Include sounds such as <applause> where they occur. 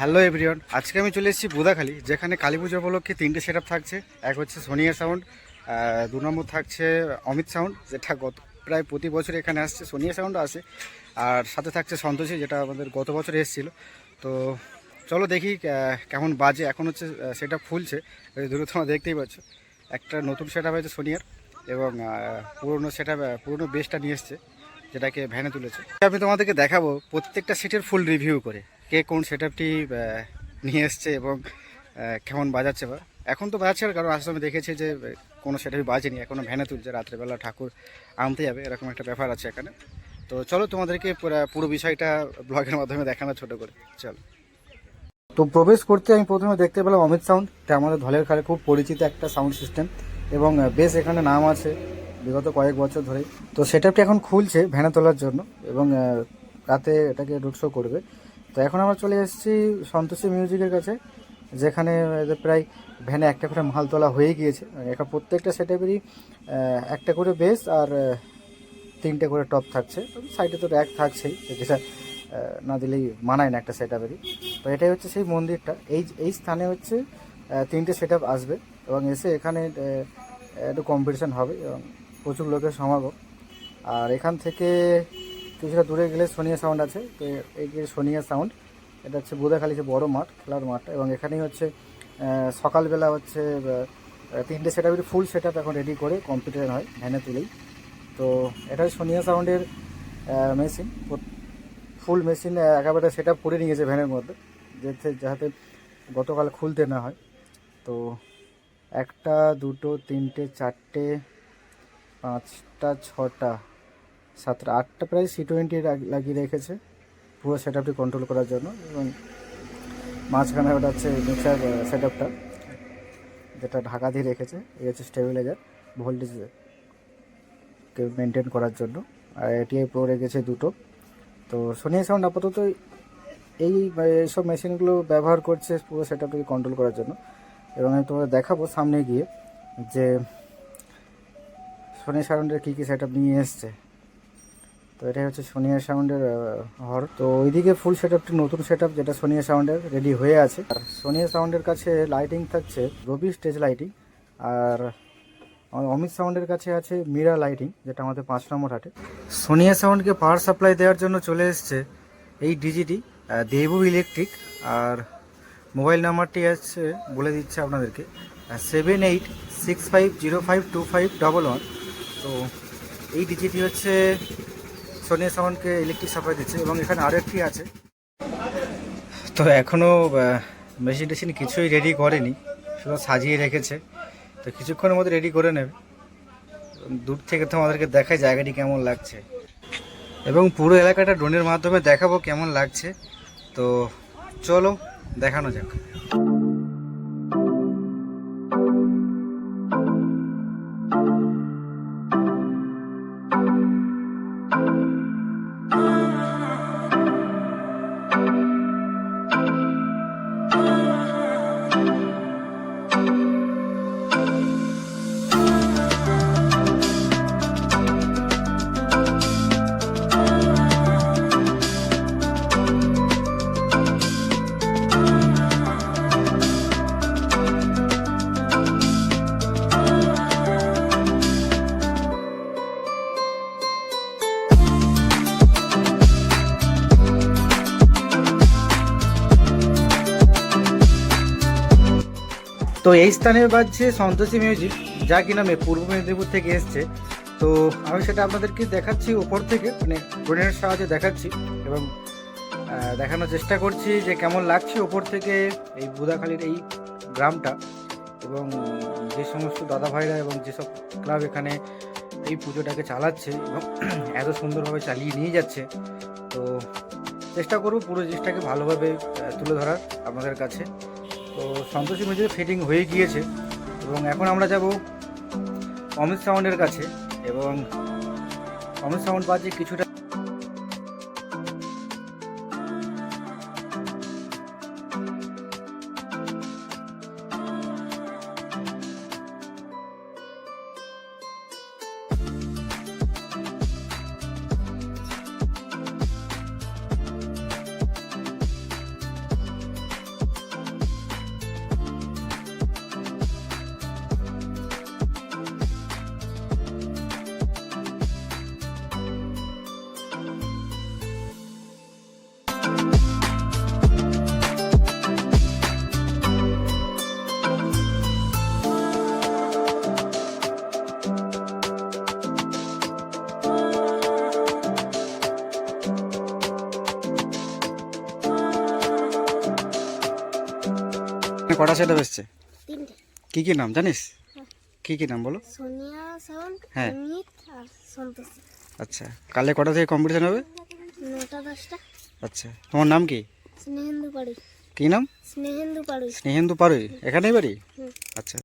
Hello everyone, আজকে আমি চলে এসেছি বুদাখালি, যেখানে কালী পুজো উপলক্ষে তিনটে সেট থাকছে। এক হচ্ছে সোনিয়া সাউন্ড দু নম্বর থাকছে অমিত সাউন্ড যেটা গত প্রায় প্রতি বছর এখানে আসছে, সোনিয়া সাউন্ড আসে। আর সাথে থাকছে সন্তোষী, যেটা আমাদের গত বছর এসেছিল। তো চলো দেখি কেমন বাজে। এখন হচ্ছে সেটা ফুলছে দূরে তোমরা দেখতেই পাচ্ছ। একটা নতুন সেট আপ হয়েছে সোনিয়ার, এবং পুরনো সেটা পুরনো বেসটা নিয়ে এসছে, যেটাকে ভ্যানে তুলেছে। আমি তোমাদেরকে দেখাবো প্রত্যেকটা সেটের ফুল রিভিউ করে। কে কোন সেট আপটি নিয়ে এসছে এবং কেমন বাজাচ্ছে বা? এখন তো বাজাচ্ছে না, কারণ আসলে দেখেছি যে কোনো সেটাই বাজেনি এখনও ভ্যানে তুলছে রাত্রেবেলা ঠাকুর আনতে যাবে এরকম একটা ব্যাপার আছে এখানে। তো চলো তোমাদেরকে পুরো বিষয়টা ব্লগের মাধ্যমে দেখানো ছোট করে চলো। তো প্রবেশ করতে আমি প্রথমে দেখতে পেলাম অমিত সাউন্ড এটা আমাদের ধলের খালে খুব পরিচিত একটা সাউন্ড সিস্টেম এবং বেশ এখানে নাম আছে বিগত কয়েক বছর ধরে তো সেটআপটি এখন খুলছে ভ্যানে তোলার জন্য এবং রাতে এটাকে রুট শো করবে। তো এখন আমরা চলে এসেছি সন্তোষী মিউজিকের কাছে, যেখানে প্রায় ভ্যানে একটা করে মাল তোলা হয়ে গিয়েছে। এখন প্রত্যেকটা সেটআপেরই একটা করে বেস আর তিনটে করে টপ থাকছে। সাইডে তো র্যাক থাকছেই, যেটা না দিলেই মানায় না একটা সেট আপেরই তো এটাই হচ্ছে সেই মন্দিরটা। এই এই স্থানে হচ্ছে তিনটে সেট আসবে এবং এসে এখানে একটু কম্পিটিশান হবে এবং প্রচুর লোকের সমাগম। আর এখান থেকে কিছুটা দূরে গেলে সোনিয়া সাউন্ড আছে। তো এই যে সোনিয়া সাউন্ড এটা হচ্ছে বোধাখালি যে বড় মাঠ, খেলার মাঠ, এবং এখানেই হচ্ছে সকালবেলা হচ্ছে তিনটে সেট ফুল সেট এখন রেডি করে কম্পিউটার হয়, ভ্যানে তুলেই। তো এটা সোনিয়া সাউন্ডের মেশিন ফুল মেশিন একেবারে সেট আপ করে নিয়েছে ভ্যানের মধ্যে, যাতে যাতে গতকাল খুলতে না হয়। তো একটা, দুটো, তিনটে, চারটে, পাঁচটা, ছটা সাতটা, আটটা প্রায় সি টোয়েন্টি লাগিয়ে রেখেছে পুরো সেট আপটি কন্ট্রোল করার জন্য এবং মাঝখানে ওটা হচ্ছে মিক্সার সেট আপটা যেটা ঢাকা দিয়ে রেখেছে, এই হচ্ছে স্টেবিলাইজার ভোল্টেজ মেনটেন করার জন্য। আর এটিআই প্রো রেখেছে দুটো। তো সোনিয়া সাউন্ড আপাতত এই এইসব মেশিনগুলো ব্যবহার করছে পুরো সেটআপটাকে কন্ট্রোল করার জন্য। এবং আমি তোমাদের দেখাবো সামনে গিয়ে যে সোনিয়া সাউন্ডের কী কী সেট আপ নিয়ে এসছে। তো এটাই হচ্ছে সোনিয়া সাউন্ডের হর। তো ওইদিকে ফুল সেট আপটি নতুন সেট আপ যেটা সোনিয়া সাউন্ডের রেডি হয়ে আছে। আর সোনিয়া সাউন্ডের কাছে লাইটিং থাকছে রবি স্টেজ লাইটিং আর অমিত সাউন্ডের কাছে আছে মিরা লাইটিং যেটা আমাদের পাঁচ নম্বর হাটে। সোনিয়া সাউন্ডকে পাওয়ার সাপ্লাই দেওয়ার জন্য চলে এসছে এই ডিজিটি দেবু ইলেকট্রিক আর মোবাইল নাম্বারটি আছে, বলে দিচ্ছে আপনাদেরকে seven eight six five zero five two five double one তো এই ডিজিটি হচ্ছে সোনিয়া সাউন্ডকে ইলেকট্রিক সাপ্লাই দিচ্ছে এবং এখানে আরও একটি আছে। তো এখনও মেশিন টেশিন কিছুই রেডি করেনি, শুধু সাজিয়ে রেখেছে। তো কিছুক্ষণের মধ্যে রেডি করে নেবে। দূর থেকে তো আমাদেরকে দেখায় জায়গাটি কেমন লাগছে। এবং পুরো এলাকাটা ড্রোনের মাধ্যমে দেখাবো কেমন লাগছে। তো চলো, দেখানো যাক। তো এই স্থানে বাজছে সন্তোষী মিউজিক, যা কিনা মে পূর্ব মেদিনীপুর থেকে এসছে। তো আমি সেটা আপনাদেরকে দেখাচ্ছি ওপর থেকে মানে ড্রোনের সাহায্যে দেখাচ্ছি এবং দেখানোর চেষ্টা করছি যে কেমন লাগছে ওপর থেকে এই বুদাখালীর এই গ্রামটা এবং যে সমস্ত দাদা ভাইরা এবং যেসব ক্লাব এখানে এই পুজোটাকে চালাচ্ছে এবং <clears throat> এত সুন্দরভাবে চালিয়ে নিয়ে যাচ্ছে। তো চেষ্টা করব পুরো জিনিসটাকে ভালোভাবে তুলে ধরার আপনাদের কাছে। সন্তোষী মজুরি ফিটিং হয়ে গিয়েছে এবং এখন আমরা যাব অমিত সাউন্ডের কাছে এবং অমিত সাউন্ড বাজে কিছুটা কটা ছেলে এসছে তিনটে। কি কি নাম জানিস? হ্যাঁ। কি কি নাম বলো? সোনিয়া হ্যাঁ। আর সন্তোষ। আচ্ছা কালে কটা থেকে কম্পিটিশন হবে? নটা দশটা। আচ্ছা তোমার নাম কি? স্নেহেন্দু কি নাম? স্নেহেন্দু পারুই। স্নেহেন্দু পারুই। এখানেই বাড়ি? আচ্ছা।